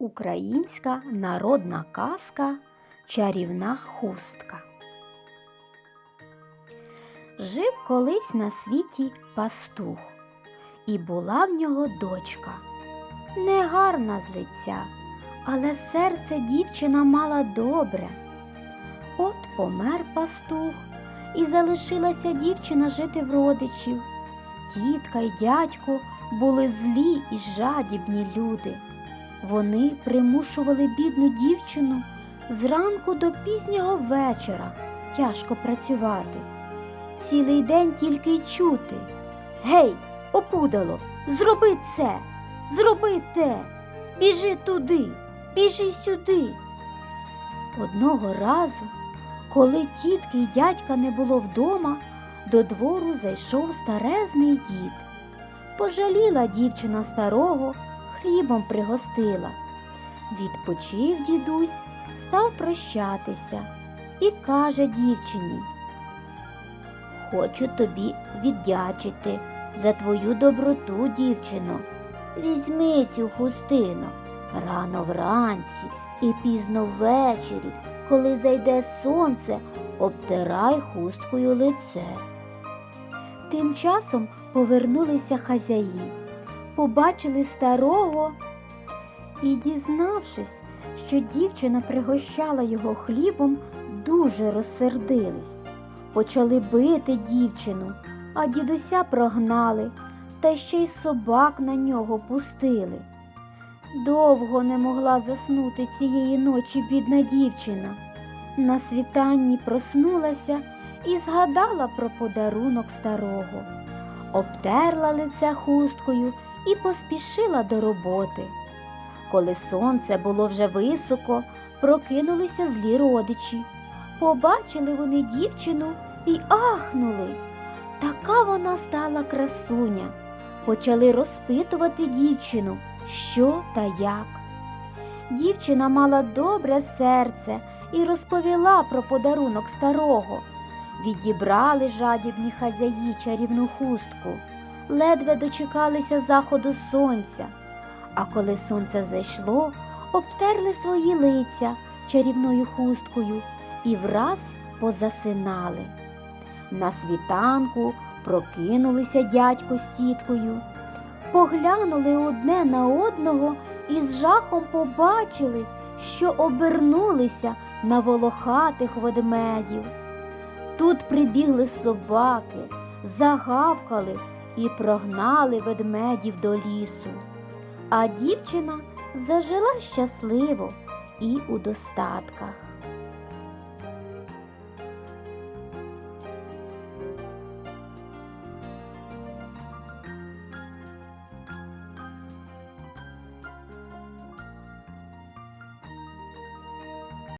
Українська народна казка Чарівна хустка. Жив колись на світі пастух, і була в нього дочка. Негарна з лиця, але серце дівчина мала добре. От помер пастух, і залишилася дівчина жити в родичів. Тітка й дядько були злі і жадібні люди. Вони примушували бідну дівчину зранку до пізнього вечора тяжко працювати. Цілий день тільки й чути. Гей, опудало, зроби це, зроби те, біжи туди, біжи сюди. Одного разу, коли тітки й дядька не було вдома, до двору зайшов старезний дід. Пожаліла дівчина старого, хлібом пригостила. Відпочив дідусь, став прощатися і каже дівчині. Хочу тобі віддячити за твою доброту, дівчино. Візьми цю хустину рано вранці і пізно ввечері, коли зайде сонце, обтирай хусткою лице. Тим часом повернулися хазяї, побачили старого і, дізнавшись, що дівчина пригощала його хлібом, дуже розсердились. Почали бити дівчину, а дідуся прогнали, та ще й собак на нього пустили. Довго не могла заснути цієї ночі бідна дівчина. На світанні проснулася і згадала про подарунок старого, обтерла лице хусткою і поспішила до роботи. Коли сонце було вже високо, прокинулися злі родичі. Побачили вони дівчину і ахнули. Така вона стала красуня. Почали розпитувати дівчину, що та як. Дівчина мала добре серце і розповіла про подарунок старого. Відібрали жадібні хазяї чарівну хустку, ледве дочекалися заходу сонця. А коли сонце зайшло, обтерли свої лиця чарівною хусткою і враз позасинали. На світанку прокинулися дядько з тіткою, поглянули одне на одного і з жахом побачили, що обернулися на волохатих ведмедів. Тут прибігли собаки, загавкали і прогнали ведмедів до лісу. А дівчина зажила щасливо і у достатках.